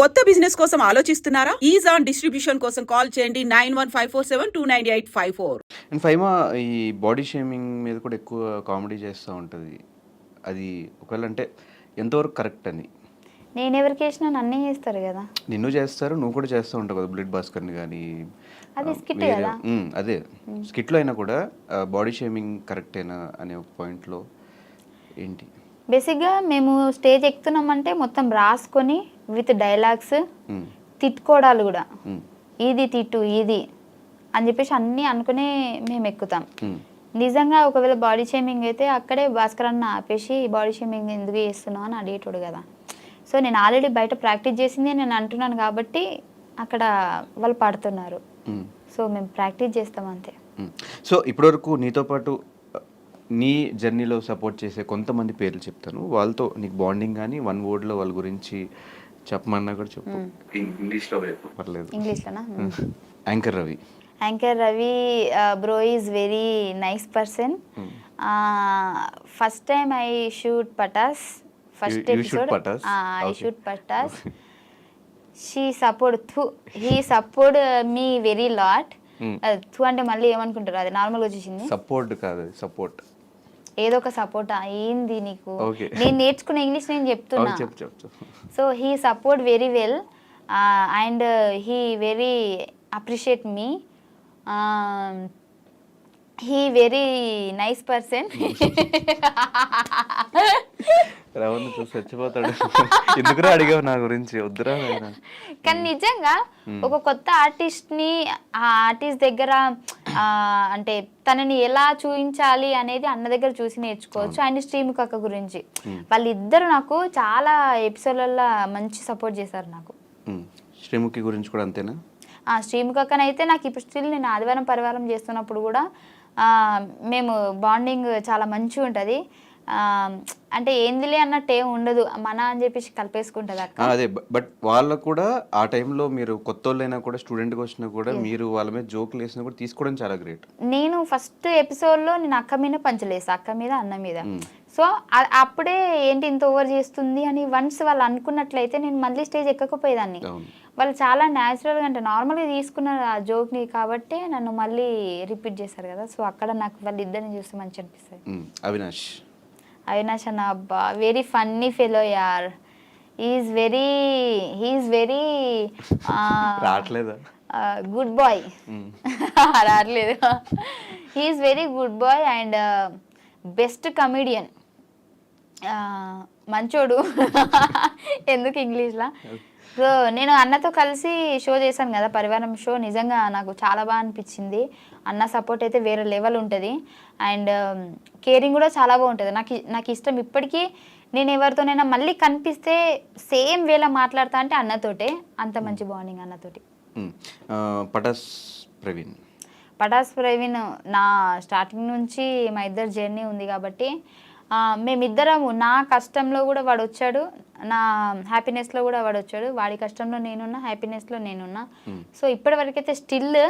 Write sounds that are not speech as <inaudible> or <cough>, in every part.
కొత్త బిజినెస్ కోసం ఆలోచిస్తున్నారా? ఈజ్ ఆన్ డిస్ట్రిబ్యూషన్ కోసం కాల్ చేయండి. Nine one five four seven two nine eight five four. And Faima ఈ బాడీ షేమింగ్ మీద కూడా ఎక్కువ కామెడీ చేస్తూ ఉంటుంది. అది ఒకవేళ అంటే ఎంతవరకు కరెక్ట్ అని? నేను ఎవరికి వేసినా నన్నే చేస్తారు కదా. నిన్ను చేస్తారు నువ్వు కూడా చేస్తూ ఉంటావు కదా బ్లడ్ భాస్కర్ని కానీ అది skit వేరే- కదా? ఉమ్, అదే. స్కిట్లో అయినా కూడా బాడీ షేమింగ్ కరెక్టేనా అనే ఒక పాయింట్లో ఏంటి? బేసిక్గా మేము స్టేజ్ ఎక్కుతున్నామంటే మొత్తం రాసుకొని విత్ డైలాగ్స్ ఉమ్, తిట్టుకోవడాలు కూడా. ఉమ్, ఇది తిట్టు ఇది అని చెప్పేసి అన్నీ అనుకునే మేము ఎక్కుతాం. ఉమ్, నిజంగా ఒకవేళ బాడీ షేమింగ్ అయితే అక్కడే భాస్కర్ అన్న ఆపేసి బాడీ షేమింగ్ ఎందుకు చేస్తున్నావు అని అడిగేటోడు కదా. సో నేను ఆల్రెడీ బయట ప్రాక్టీస్ చేసింది నేను అంటున్నాను కాబట్టి అక్కడ వాళ్ళు పడుతున్నారు. సో మేము ప్రాక్టీస్ చేస్తాం అంతే. సో ఇప్పటివరకు నీతో పాటు నీ జర్నీలో సపోర్ట్ చేసే కొంతమంది పేర్లు చెప్తాను. వాళ్ళతో నీకు బాండింగ్ కానీ వన్ వర్డ్లో వాళ్ళ గురించి చెప్పమన్నా కూడా చెప్పు. ఇంగ్లీష్లో పర్లేదు. ఇంగ్లీష్లోనా? Anchor Ravi. Anchor Ravi bro is very nice person first time I shoot Patas first episode? I. Shoot Patas she support థు he support me very lot. థు అంటే మళ్ళీ ఏమనుకుంటారు? అది నార్మల్గా వచ్చేసింది? సపోర్ట్ కాదు సపోర్ట్ ఏదో ఒక సపోర్ట్ ఏంది నీకు. నేను నేర్చుకున్న ఇంగ్లీష్ నేను చెప్తున్నా. So he support very well and he very appreciate me he very nice person రవణ్ చూసి చచ్చిపోతాడు. ఎందుకురా అడిగావు నా గురించి? వద్దురా నాయనా. కానీ నిజంగా ఒక కొత్త ఆర్టిస్ట్ని ఆ ఆర్టిస్ట్ దగ్గర అంటే తనని ఎలా చూపించాలి అనేది అన్న దగ్గర చూసి నేర్చుకోవచ్చు. అండ్ శ్రీముఖ అక్క గురించి. వాళ్ళిద్దరు నాకు చాలా ఎపిసోడ్లలో మంచి సపోర్ట్ చేశారు నాకు. శ్రీముఖి గురించి కూడా అంతేనా? ఆ శ్రీముఖ అక్కనైతే నాకు ఇప్పుడు స్టిల్ నేను ఆదివారం పరివారం చేస్తున్నప్పుడు కూడా ఆ, మేము బాండింగ్ చాలా మంచిగా ఉంటుంది అంటే ఏందిలే అన్నట్టు ఏం ఉండదు. మన అని చెప్పేసి కలిపేసుకుంటుంది అక్క. అదే బట్ వాళ్ళకు కూడా ఆ టైంలో మీరు కొత్త వాళ్ళైనా కూడా స్టూడెంట్గా వచ్చినా కూడా మీరు వాళ్ళ మీద జోకులు వేసినా కూడా తీసుకోవడం చాలా గ్రేట్. నేను ఫస్ట్ ఎపిసోడ్లో నేను అక్క మీద పంచలేసా అక్క మీద అన్న మీద. సో అ- అప్పుడే ఏంటి ఇంత ఓవర్ చేస్తుంది అని వన్స్ వాళ్ళు అనుకున్నట్లయితే నేను మళ్ళీ స్టేజ్ ఎక్కకపోయేదాన్ని. వాళ్ళు చాలా న్యాచురల్గా అంటే నార్మల్గా తీసుకున్నారు ఆ జోక్ని కాబట్టి నన్ను మళ్ళీ రిపీట్ చేశారు కదా. సో అక్కడ నాకు వాళ్ళు ఇద్దరిని చూస్తే మంచి అనిపిస్తుంది. ఉమ్. అవినాష్. అవినాష్ అన్న అబ్బా వెరీ ఫన్నీ ఫెలో యార్ ఈజ్ వెరీ హీఈస్ వెరీ రావట్లేదా? Good boy. <laughs> రావట్లేదు. He's very good boy and best comedian మంచోడు. <laughs> ఎందుకు ఇంగ్లీష్లో? సో నేను అన్నతో కలిసి షో చేశాను కదా పరివారం షో నిజంగా నాకు చాలా బాగా అనిపించింది. అన్న సపోర్ట్ అయితే వేరే లెవెల్ ఉంటుంది. అండ్ కేరింగ్ కూడా చాలా బాగుంటుంది. నాకు నాకు ఇష్టం ఇప్పటికీ నేను ఎవరితోనైనా మళ్ళీ కనిపిస్తే సేమ్ వేలా మాట్లాడతా అంటే అన్నతోటే. అంత మంచి బాండింగ్ అన్నతోటి. ఆ, పటాస్ ప్రవీణ్. పటాస్ ప్రవీణ్ నా స్టార్టింగ్ నుంచి మా ఇద్దరు జర్నీ ఉంది కాబట్టి మేమిద్దరము నా కష్టంలో కూడా వాడు వచ్చాడు నా హ్యాపీనెస్లో కూడా వాడు వచ్చాడు వాడి కష్టంలో నేనున్నా హ్యాపీనెస్లో నేనున్నా. సో ఇప్పటి వరకైతే స్టిల్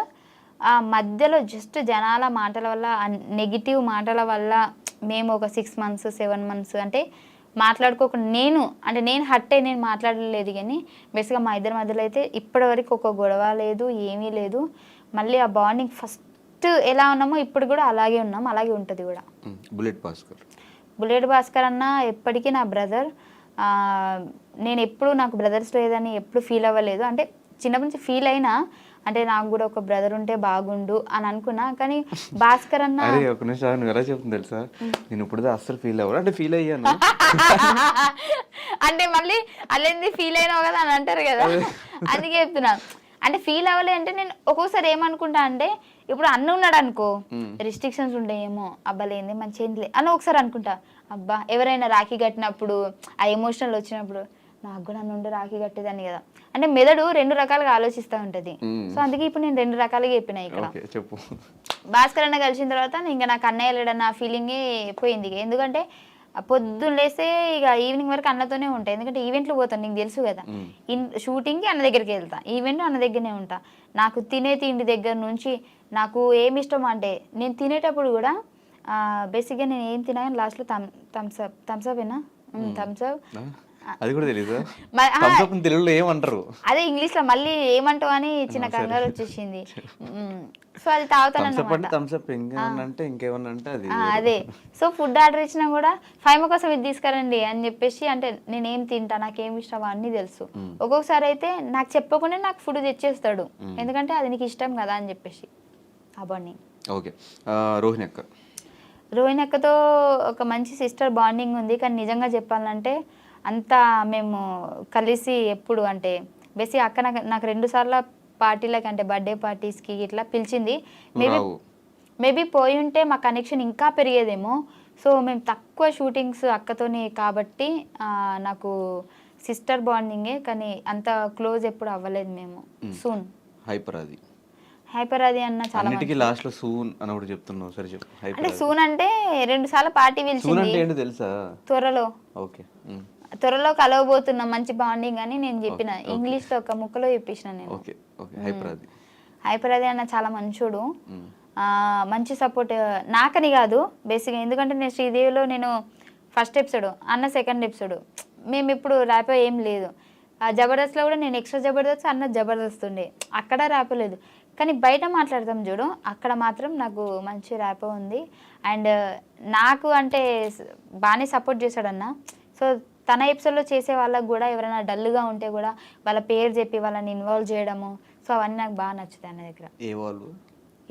ఆ మధ్యలో జస్ట్ జనాల మాటల వల్ల నెగిటివ్ మాటల వల్ల మేము ఒక సిక్స్ మంత్స్ సెవెన్ మంత్స్ అంటే మాట్లాడుకోకుండా నేను అంటే నేను హట్ అయి నేను మాట్లాడలేదు కానీ బేసిక్గా మా ఇద్దరి మధ్యలో అయితే ఇప్పటివరకు ఒక గొడవ లేదు ఏమీ లేదు. మళ్ళీ ఆ బాండింగ్ ఫస్ట్ ఎలా ఉన్నామో ఇప్పుడు కూడా అలాగే ఉన్నాం అలాగే ఉంటుంది కూడా. బుల్లెట్ భాస్కర్ బుల్లెట్ భాస్కర్ అన్న ఎప్పటికీ నా బ్రదర్. నేను ఎప్పుడు నాకు బ్రదర్స్ లేదని ఎప్పుడు ఫీల్ అవ్వలేదు. అంటే చిన్నప్పటి నుంచి ఫీల్ అయినా అంటే నాకు కూడా ఒక బ్రదర్ ఉంటే బాగుండు అని అనుకున్నా. కానీ భాస్కర్ అన్న అరే ఒక నిమిషం నువ్వు ఎలా చెప్తుంది తెలుసా? నేను ఇప్పుడు అస్సలు ఫీల్ అవ్వరు అంటే ఫీల్ అయ్యాను. అంటే మళ్ళీ అల్లెంది ఫీల్ అయినావు కదా అని అంటారు కదా. అందుకే చెప్తున్నా. అంటే ఫీల్ అవ్వలే అంటే నేను ఒక్కోసారి ఏమనుకుంటా అంటే ఇప్పుడు అన్న ఉన్నాడు అనుకో రిస్ట్రిక్షన్స్ ఉంటాయేమో అబ్బాలేంది మంచి ఏంది అని ఒకసారి అనుకుంటా అబ్బా ఎవరైనా రాఖీ కట్టినప్పుడు ఆ ఎమోషనల్ వచ్చినప్పుడు నాకు కూడా ఉండే రాఖీ కట్టేదాన్ని కదా. అంటే మెదడు రెండు రకాలుగా ఆలోచిస్తూ ఉంటుంది. సో అందుకే ఇప్పుడు నేను రెండు రకాలుగా చెప్పిన ఇక్కడ. చెప్పు. భాస్కర్ అన్న కలిసిన తర్వాత ఇంకా నాకు అన్నయ్య లేడన్న ఫీలింగే పోయింది. ఎందుకంటే పొద్దున్న లేస్తే ఇక ఈవినింగ్ వరకు అన్నతోనే ఉంటాయి ఎందుకంటే ఈవెంట్లు పోతాను నీకు తెలుసు కదా. ఇన్ షూటింగ్కి అన్న దగ్గరికి వెళ్తా. ఈవెంట్ అన్న దగ్గరనే ఉంటా. నాకు తినే తిండి దగ్గర నుంచి నాకు ఏమి ఇష్టం అంటే నేను తినేటప్పుడు కూడా బేసిక్గా నేను ఏం తినా లాస్ట్లో Thums Thums Up Thums Up ఏనా? థమ్స్అప్ అది కూడా థమ్స్అప్ తెలుగులో ఏమంటారు? అదే ఇంగ్లీష్లో మళ్ళీ ఏమంటావు అని చిన్న కంగారు వచ్చేసింది. సో అది తాగుతాను థమ్స్అప్ అంటే అన్నమాట థమ్స్అప్ ఇంకేమన్నా అంటే అది అదే. సో ఫుడ్ ఆర్డర్ ఇచ్చినా కూడా ఫైవ్ కోసం ఇది తీసుకురండి అని చెప్పేసి అంటే నేనేం తింటా నాకేం ఇష్టం అన్నీ తెలుసు. ఒక్కొక్కసారి అయితే నాకు చెప్పకుండా నాకు ఫుడ్ తెచ్చేస్తాడు. ఎందుకంటే అది నీకు ఇష్టం కదా అని చెప్పేసి. అవన్నీ ఓకే. రోహిణి అక్క. రోహిణి అక్కతో ఒక మంచి సిస్టర్ బాండింగ్ ఉంది. కానీ నిజంగా చెప్పాలంటే అంతా మేము కలిసి ఎప్పుడు అంటే బేసి అక్క నాకు నాకు రెండు సార్లు పార్టీలకి అంటే బర్త్డే పార్టీస్కి ఇట్లా పిలిచింది. మేబీ మేబీ పోయి ఉంటే మా కనెక్షన్ ఇంకా పెరిగేదేమో. సో మేము తక్కువ షూటింగ్స్ అక్కతోనే కాబట్టి నాకు సిస్టర్ బాండింగే కానీ అంత క్లోజ్ ఎప్పుడు అవ్వలేదు మేము. సూన్. హైపర్ అది హైపర్ అది అన్న చాలా అన్నిటికీ లాస్ట్లో సూన్ అని ఒకటి చెప్తున్నావు. సరే చెప్పు. అంటే సూన్ అంటే రెండు సార్లు పార్టీ సూన్ పిలిచింది అంటే ఏంటో తెలుసా? త్వరలో. ఓకే. త్వరలో కలవబోతున్నాం మంచి బాండింగ్ అని నేను చెప్పిన. ఇంగ్లీష్లో ఒక ముక్కలో చెప్పేసిన నేను. హైపర్ అది అన్న చాలా మంచోడు. మంచి సపోర్ట్ నాకని కాదు బేసిక్గా ఎందుకంటే నేను శ్రీదేవిలో నేను ఫస్ట్ ఎపిసోడ్ అన్న సెకండ్ ఎపిసోడ్ మేము ఇప్పుడు ర్యాపో ఏం లేదు. ఆ జబర్దస్త్లో కూడా నేను ఎక్స్ట్రా జబర్దస్త్ అన్న జబర్దస్త్ ఉండే. అక్కడ ర్యాపో లేదు కానీ బయట మాట్లాడతాం చూడు అక్కడ మాత్రం నాకు మంచి ర్యాపో ఉంది. అండ్ నాకు అంటే బాగానే సపోర్ట్ చేశాడన్న సో తన ఎపిసోడ్లో చేసే వాళ్ళకు కూడా ఎవరైనా డల్గా ఉంటే కూడా వాళ్ళ పేరు చెప్పి వాళ్ళని ఇన్వాల్వ్ చేయడము. సో అవన్నీ నాకు బాగా నచ్చుతాయి అన్న దగ్గర.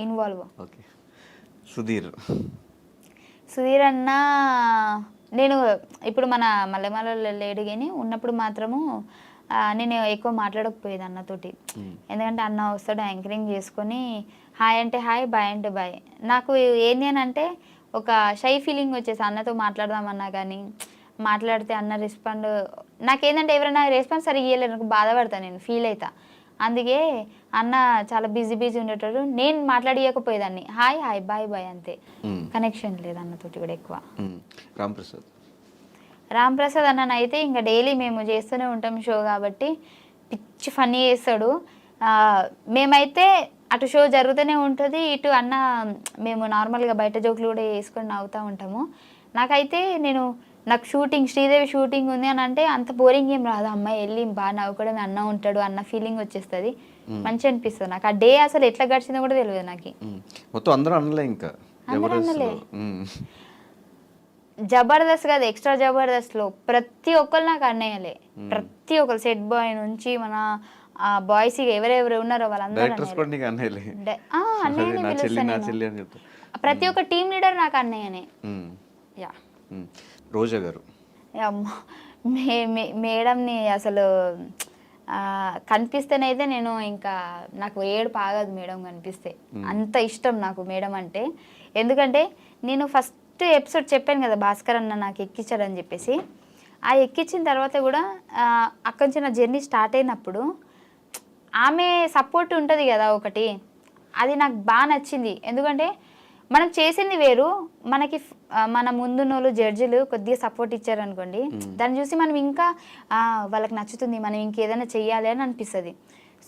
ఇన్వాల్వ్. ఓకే. సుధీర్. సుధీర్ అన్న నేను ఇప్పుడు మన మల్లెమలలో లేడు కానీ ఉన్నప్పుడు మాత్రము నేను ఎక్కువ మాట్లాడకపోయేది అన్నతోటి. ఎందుకంటే అన్న వస్తాడు యాంకరింగ్ చేసుకొని హాయ్ అంటే హాయ్ బాయ్ అంటే బాయ్. నాకు ఏంది అని అంటే ఒక షై ఫీలింగ్ వచ్చేసి అన్నతో మాట్లాడదామన్నా కానీ మాట్లాడితే అన్న రెస్పాండ్ నాకేంటంటే ఎవరైనా రెస్పాన్స్ సరిగ్గా ఇవ్వలేరు నాకు బాధపడతాను నేను ఫీల్ అవుతా అందుకే అన్న చాలా బిజీ బిజీ ఉండేటోడు. నేను మాట్లాడియకపోయేదాన్ని. హాయ్ హాయ్ బాయ్ బాయ్ అంతే. కనెక్షన్ లేదు అన్నతోటి కూడా ఎక్కువ. ఉమ్. రామ్ ప్రసాద్ రామ్ ప్రసాద్ అన్న అయితే ఇంకా డైలీ మేము చేస్తూనే ఉంటాం షో కాబట్టి పిచ్చి ఫన్నీ చేస్తాడు. మేమైతే అటు షో జరుగుతూనే ఉంటుంది ఇటు అన్న మేము నార్మల్గా బయట జోకులు కూడా వేసుకొని నవ్వుతూ ఉంటాము. నాకైతే నేను నాకు షూటింగ్ శ్రీదేవి షూటింగ్ ఉంది అని అంటే అంత బోరింగ్ ఏం రాదు. అమ్మాయి వెళ్ళి బాగా నవ్వుకోవడం అన్న ఉంటాడు అన్న ఫీలింగ్ వచ్చేస్తుంది. మంచి అనిపిస్తుంది నాకు. ఆ డే అసలు ఎట్లా గడిచిందో కూడా తెలియదు నాకు. మొత్తం అందరూ అనలే ఇంకా. అందరూ. అనలే. జబర్దస్త్ కాదు ఎక్స్ట్రా జబర్దస్త్లో ప్రతి ఒక్కరు నాకు అన్నయ్యలే. ప్రతి ఒక్కరు సెట్ బాయ్ నుంచి మన బాయ్స్ ఎవరెవరు ఉన్నారో వాళ్ళందరూ ఆ, అన్నయ్యనే ప్రతి ఒక్క టీం లీడర్ నాకు అన్నయ్యనే. యా. రోజా గారు. అమ్మో మే మే- మేడంని అసలు కనిపిస్తేనైతే నేను ఇంకా నాకు ఏడు పాగదు మేడం కనిపిస్తే. అంత ఇష్టం నాకు మేడం అంటే. ఎందుకంటే నేను ఫస్ట్ ఎపిసోడ్ చెప్పాను కదా భాస్కర్ అన్న నాకు ఎక్కించాడని చెప్పేసి. ఆ ఎక్కించిన తర్వాత కూడా అక్కడి నుంచి నా జర్నీ స్టార్ట్ అయినప్పుడు ఆమె సపోర్ట్ ఉంటుంది కదా ఒకటి. అది నాకు బాగా నచ్చింది. ఎందుకంటే మనం చేసింది వేరు మనకి మన ముందున్న వాళ్ళు జడ్జిలు కొద్దిగా సపోర్ట్ ఇచ్చారనుకోండి దాన్ని చూసి మనం ఇంకా వాళ్ళకి నచ్చుతుంది మనం ఇంకేదైనా చెయ్యాలి అని అనిపిస్తుంది.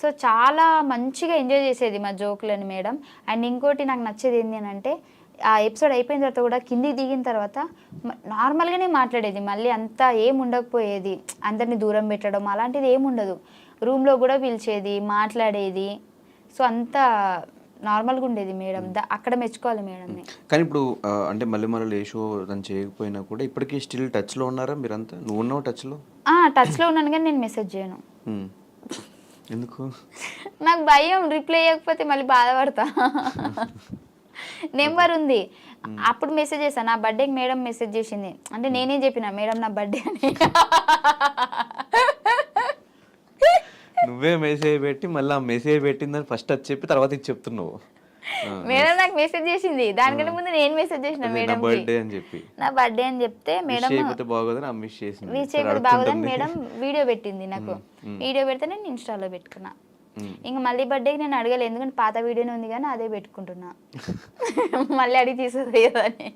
సో చాలా మంచిగా ఎంజాయ్ చేసేది మా జోకులని మేడం. అండ్ ఇంకోటి నాకు నచ్చేది ఏంటి అని అంటే ఆ ఎపిసోడ్ అయిపోయిన తర్వాత కూడా కిందికి దిగిన తర్వాత నార్మల్గానే మాట్లాడేది. మళ్ళీ అంతా ఏం ఉండకపోయేది. అందరిని దూరం పెట్టడం అలాంటిది ఏం ఉండదు. రూమ్లో కూడా పిలిచేది మాట్లాడేది. సో అంతా నార్మల్గా ఉండేది మేడం. అక్కడ మెచ్చుకోవాలి మేడంని కానీ ఇప్పుడు అంటే మళ్ళీ మళ్ళీ ఏ షో తను చేయకపోయినా కూడా ఇప్పటికీ స్టిల్ టచ్లో ఉన్నారా మీరంతా? నువ్వు ఉన్నావు టచ్లో? ఆ, టచ్లో ఉన్నాను కానీ నేను మెసేజ్ చేయను. ఎందుకు? నాకు భయం రిప్లై ఇవ్వకపోతే మళ్ళీ బాధపడతా. నెంబర్ ఉంది. అప్పుడు మెసేజ్ చేశాను నా బర్త్డేకి మేడం మెసేజ్ చేసింది. అంటే నేనే చెప్పిన మేడం నా బర్త్డే అని. నువ్వే మెసేజ్ పెట్టి మళ్ళీ ఆ మెసేజ్ పెట్టిందని ఫస్ట్ అది చెప్పి తర్వాత ఇది చెప్తున్నావు. మేడం నాకు మెసేజ్ చేసింది. దానికంటే ముందు నేను మెసేజ్ చేసిన మేడం బర్త్డే అని చెప్పి. నా బర్త్డే అని చెప్తే మేడం చేయకపోతే బాగోదని ఆ మిస్ చేసింది. సరే, అయిపోతే బాగోదని. మేడం వీడియో పెట్టింది నాకు. <laughs> వీడియో పెడితే నేను ఇన్స్టాలో పెట్టుకున్నా. ఇంకా మళ్ళీ బర్త్డేకి నేను అడగలేదు ఎందుకంటే పాత వీడియోనే ఉంది కానీ అదే పెట్టుకుంటున్నా. <laughs> మళ్ళీ అడిగి అని.